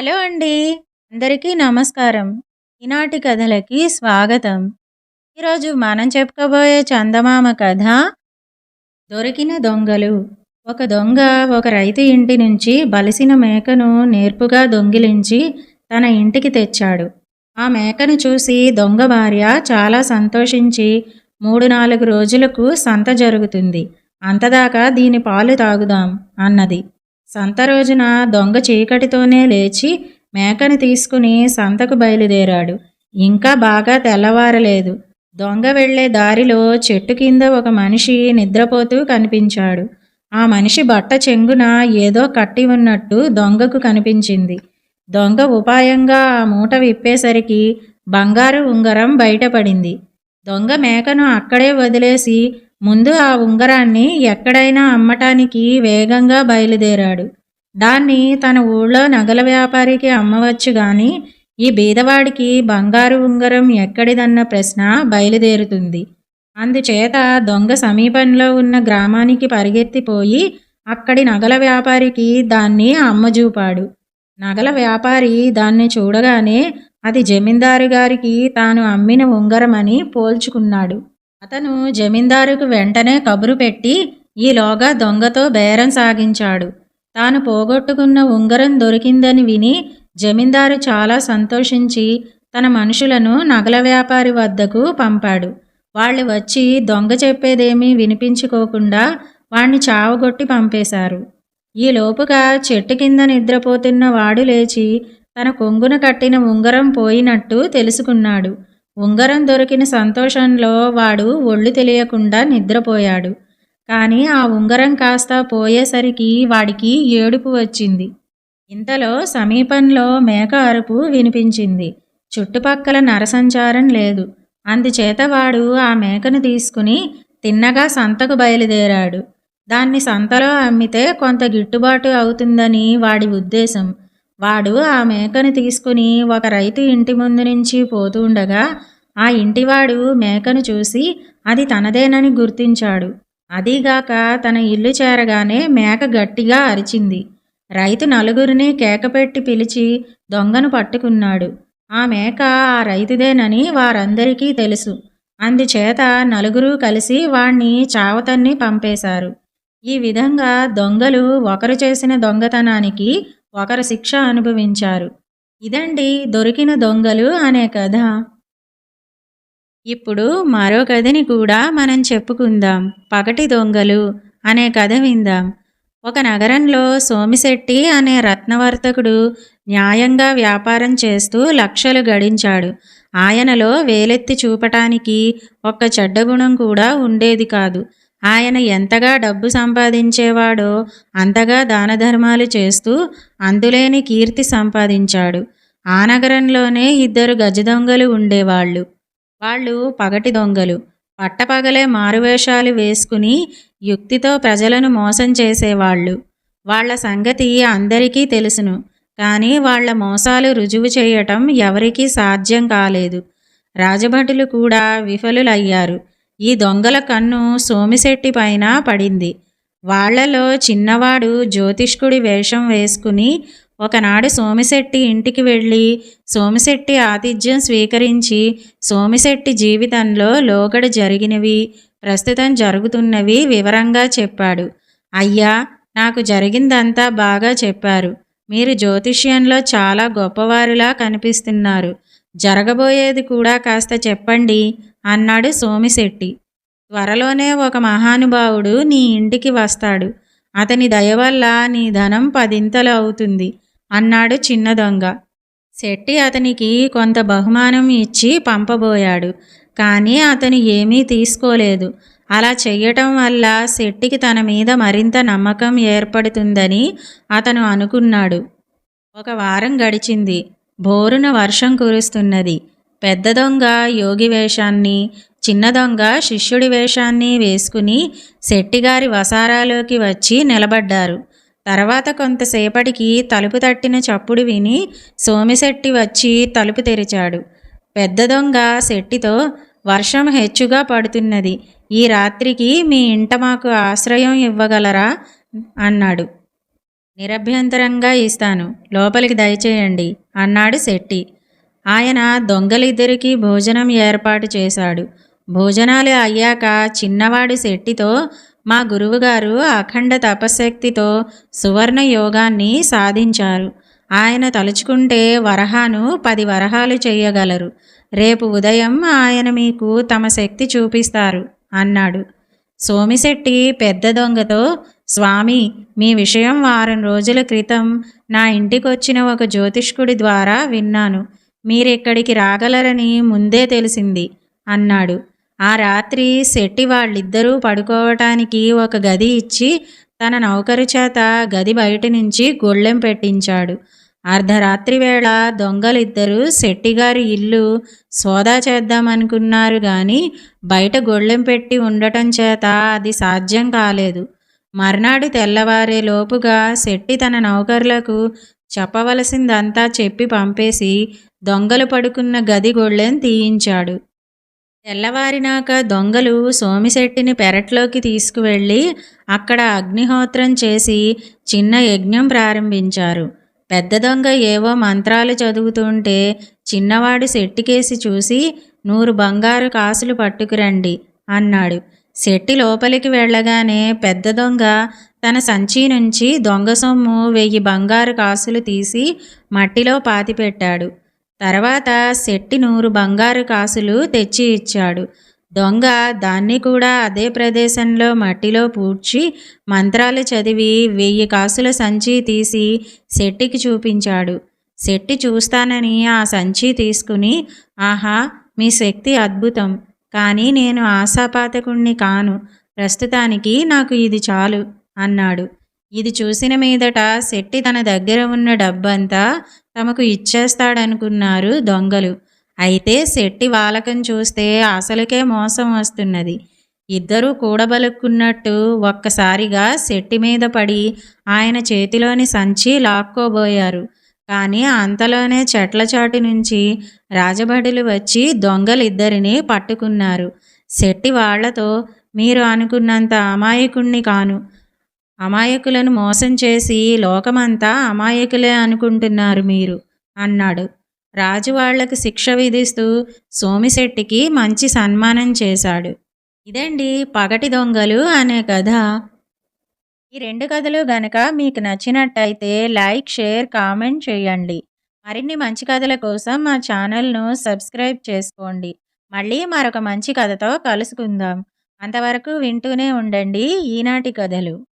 Hello అండి. అందరికీ నమస్కారం. ఈనాటి కథలకి స్వాగతం. ఈరోజు మనం చెప్పుకోబోయే చందమామ కథ దొరికిన దొంగలు. ఒక దొంగ ఒక రైతు ఇంటి నుంచి బలిసిన మేకను నేర్పుగా దొంగిలించి తన ఇంటికి తెచ్చాడు. ఆ మేకను చూసి దొంగ భార్య చాలా సంతోషించి మూడు నాలుగు రోజులకు సంత జరుగుతుంది. అంతదాకా దీని పాలు తాగుదాం అన్నది. సంత రోజున దొంగ చీకటితోనే లేచి మేకను తీసుకుని సంతకు బయలుదేరాడు. ఇంకా బాగా తెల్లవారలేదు. దొంగ వెళ్ళే దారిలో చెట్టు కింద ఒక మనిషి నిద్రపోతూ కనిపించాడు. ఆ మనిషి బట్ట చెంగున ఏదో కట్టి ఉన్నట్టు దొంగకు కనిపించింది. దొంగ ఉపాయంగా ఆ మూట విప్పేసరికి బంగారు ఉంగరం బయటపడింది. దొంగ మేకను అక్కడే వదిలేసి ముందు ఆ ఉంగరాన్ని ఎక్కడైనా అమ్మటానికి వేగంగా బయలుదేరాడు. దాన్ని తన ఊళ్ళో నగల వ్యాపారికి అమ్మవచ్చు గాని ఈ బీదవాడికి బంగారు ఉంగరం ఎక్కడిదన్న ప్రశ్న బయలుదేరుతుంది. అందుచేత దొంగ సమీపంలో ఉన్న గ్రామానికి పరిగెత్తిపోయి అక్కడి నగల వ్యాపారికి దాన్ని అమ్మజూపాడు. నగల వ్యాపారి దాన్ని చూడగానే అది జమీందారు గారికి తాను అమ్మిన ఉంగరమని పోల్చుకున్నాడు. అతను జమీందారుకు వెంటనే కబురు పెట్టి ఈలోగా దొంగతో బేరం సాగించాడు. తాను పోగొట్టుకున్న ఉంగరం దొరికిందని విని జమీందారు చాలా సంతోషించి తన మనుషులను నగల వ్యాపారి వద్దకు పంపాడు. వాళ్ళు వచ్చి దొంగ చెప్పేదేమీ వినిపించుకోకుండా వాణ్ణి చావగొట్టి పంపేశారు. ఈ లోపుగా చెట్టు కింద నిద్రపోతున్న వాడు లేచి తన కొంగున కట్టిన ఉంగరం పోయినట్టు తెలుసుకున్నాడు. ఉంగరం దొరికిన సంతోషంలో వాడు ఒళ్ళు తెలియకుండా నిద్రపోయాడు. కానీ ఆ ఉంగరం కాస్త పోయేసరికి వాడికి ఏడుపు వచ్చింది. ఇంతలో సమీపంలో మేక అరుపు వినిపించింది. చుట్టుపక్కల నరసంచారం లేదు. అందుచేత వాడు ఆ మేకను తీసుకుని తిన్నగా సంతకు బయలుదేరాడు. దాన్ని సంతలో అమ్మితే కొంత గిట్టుబాటు అవుతుందని వాడి ఉద్దేశం. వాడు ఆ మేకను తీసుకుని ఒక రైతు ఇంటి ముందు నుంచి పోతుండగా ఆ ఇంటివాడు మేకను చూసి అది తనదేనని గుర్తించాడు. అదీగాక తన ఇల్లు చేరగానే మేక గట్టిగా అరిచింది. రైతు నలుగురిని కేకపెట్టి పిలిచి దొంగను పట్టుకున్నాడు. ఆ మేక ఆ రైతుదేనని వారందరికీ తెలుసు. అందుచేత నలుగురు కలిసి వాణ్ణి చావతన్ని పంపేశారు. ఈ విధంగా దొంగలు ఒకరు చేసిన దొంగతనానికి ఒకరు శిక్ష అనుభవించారు. ఇదండి దొరికిన దొంగలు అనే కథ. ఇప్పుడు మరో కథని కూడా మనం చెప్పుకుందాం. పగటి దొంగలు అనే కథ విందాం. ఒక నగరంలో సోమిశెట్టి అనే రత్నవర్తకుడు న్యాయంగా వ్యాపారం చేస్తూ లక్షలు గడించాడు. ఆయనలో వేలెత్తి చూపటానికి ఒక్క చెడ్డ గుణం కూడా ఉండేది కాదు. ఆయన ఎంతగా డబ్బు సంపాదించేవాడో అంతగా దాన ధర్మాలు చేస్తూ అందులేని కీర్తి సంపాదించాడు. ఆ నగరంలోనే ఇద్దరు గజ దొంగలు ఉండేవాళ్ళు. వాళ్ళు పగటి దొంగలు. పట్టపగలే మారువేషాలు వేసుకుని యుక్తితో ప్రజలను మోసం చేసేవాళ్ళు. వాళ్ళ సంగతి అందరికీ తెలుసును. కానీ వాళ్ళ మోసాలు రుజువు చేయటం ఎవరికీ సాధ్యం కాలేదు. రాజభటులు కూడా విఫలులయ్యారు. ఈ దొంగల కన్ను సోమిశెట్టి పైన పడింది. వాళ్ళలో చిన్నవాడు జ్యోతిష్కుడి వేషం వేసుకుని ఒకనాడు సోమిశెట్టి ఇంటికి వెళ్ళి సోమిశెట్టి ఆతిథ్యం స్వీకరించి సోమిశెట్టి జీవితంలో లోగడ జరిగినవి ప్రస్తుతం జరుగుతున్నవి వివరంగా చెప్పాడు. అయ్యా నాకు జరిగిందంతా బాగా చెప్పారు. మీరు జ్యోతిష్యంలో చాలా గొప్పవారిలా కనిపిస్తున్నారు. జరగబోయేది కూడా కాస్త చెప్పండి అన్నాడు సోమిశెట్టి. త్వరలోనే ఒక మహానుభావుడు నీ ఇంటికి వస్తాడు. అతని దయ వల్ల నీ ధనం పదింతలు అవుతుంది. అన్నాడు చిన్న దొంగ శెట్టి అతనికి కొంత బహుమానం ఇచ్చి పంపబోయాడు. కానీ అతను ఏమీ తీసుకోలేదు. అలా చెయ్యటం వల్ల శెట్టికి తన మీద మరింత నమ్మకం ఏర్పడుతుందని అతను అనుకున్నాడు. ఒక వారం గడిచింది. బోరున వర్షం కురుస్తున్నది. పెద్ద దొంగ యోగి వేషాన్ని చిన్న దొంగ శిష్యుడి వేషాన్ని వేసుకుని శెట్టిగారి వసారాలోకి వచ్చి నిలబడ్డారు. తర్వాత కొంతసేపటికి తలుపు తట్టిన చప్పుడు విని సోమిశెట్టి వచ్చి తలుపు తెరిచాడు. పెద్ద దొంగ శెట్టితో వర్షం హెచ్చుగా పడుతున్నది. ఈ రాత్రికి మీ ఇంట మాకు ఆశ్రయం ఇవ్వగలరా అన్నాడు. నిరభ్యంతరంగా ఇస్తాను. లోపలికి దయచేయండి అన్నాడు శెట్టి. ఆయన దొంగలిద్దరికీ భోజనం ఏర్పాటు చేశాడు. భోజనాలు అయ్యాక చిన్నవాడు శెట్టితో మా గురువుగారు అఖండ తపశక్తితో సువర్ణ యోగాన్ని సాధించారు. ఆయన తలుచుకుంటే వరహాను పది వరహాలు చేయగలరు రేపు ఉదయం ఆయన మీకు తమ శక్తి చూపిస్తారు అన్నాడు. సోమిశెట్టి పెద్ద దొంగతో స్వామి మీ విషయం వారం రోజుల క్రితం నా ఇంటికొచ్చిన ఒక జ్యోతిష్కుడి ద్వారా విన్నాను. మీరిక్కడికి రాగలరని ముందే తెలిసింది అన్నాడు. ఆ రాత్రి శెట్టి వాళ్ళిద్దరూ పడుకోవటానికి ఒక గది ఇచ్చి తన నౌకరు చేత గది బయట నుంచి గొళ్ళెం పెట్టించాడు. అర్ధరాత్రి వేళ దొంగలిద్దరూ శెట్టిగారి ఇల్లు సోదా చేద్దామనుకున్నారు గాని బయట గొళ్ళెం పెట్టి ఉండటం చేత అది సాధ్యం కాలేదు. మర్నాడు తెల్లవారే లోపుగా శెట్టి తన నౌకర్లకు చెప్పవలసిందంతా చెప్పి పంపేసి దొంగలు పడుకున్న గది గొళ్ళెం తీయించాడు. తెల్లవారినాక దొంగలు సోమిశెట్టిని పెరట్లోకి తీసుకువెళ్ళి అక్కడ అగ్నిహోత్రం చేసి చిన్న యజ్ఞం ప్రారంభించారు. పెద్ద దొంగ ఏవో మంత్రాలు చదువుతుంటే చిన్నవాడు శెట్టికేసి చూసి నూరు బంగారు కాసులు పట్టుకురండి అన్నాడు. శెట్టి లోపలికి వెళ్ళగానే పెద్ద దొంగ తన సంచి నుంచి దొంగ సొమ్ము వెయ్యి బంగారు కాసులు తీసి మట్టిలో పాతిపెట్టాడు. తర్వాత శెట్టి నూరు బంగారు కాసులు తెచ్చి ఇచ్చాడు. దొంగ దాన్ని కూడా అదే ప్రదేశంలో మట్టిలో పూడ్చి మంత్రాలు చదివి వెయ్యి కాసుల సంచి తీసి శెట్టికి చూపించాడు. శెట్టి చూస్తానని ఆ సంచి తీసుకుని ఆహా మీ శక్తి అద్భుతం. కానీ నేను ఆశాపాతకుణ్ణి కాను. ప్రస్తుతానికి నాకు ఇది చాలు అన్నాడు. ఇది చూసిన మీదట శెట్టి తన దగ్గర ఉన్న డబ్బంతా తమకు ఇచ్చేస్తాడనుకున్నారు దొంగలు. అయితే శెట్టి వాలకం చూస్తే అసలుకే మోసం వస్తున్నది. ఇద్దరూ కూడబలుక్కున్నట్టు ఒక్కసారిగా శెట్టి మీద పడి ఆయన చేతిలోని సంచి లాక్కోబోయారు. కానీ అంతలోనే చెట్ల చాటు నుంచి రాజబడులు వచ్చి దొంగలిద్దరిని పట్టుకున్నారు. శెట్టి వాళ్ళతో మీరు అనుకున్నంత అమాయకుణ్ణి కాను. అమాయకులను మోసం చేసి లోకమంతా అమాయకులే అనుకుంటున్నారు మీరు అన్నాడు. రాజు వాళ్ళకు శిక్ష విధిస్తూ సోమిశెట్టికి మంచి సన్మానం చేశాడు. ఇదండి పగటి దొంగలు అనే కథ. ఈ రెండు కథలు గనక మీకు నచ్చినట్టయితే లైక్ షేర్ కామెంట్ చేయండి. మరిన్ని మంచి కథల కోసం మా ఛానల్ను సబ్స్క్రైబ్ చేసుకోండి. మళ్ళీ మరొక మంచి కథతో కలుసుకుందాం. అంతవరకు వింటూనే ఉండండి ఈనాటి కథలు.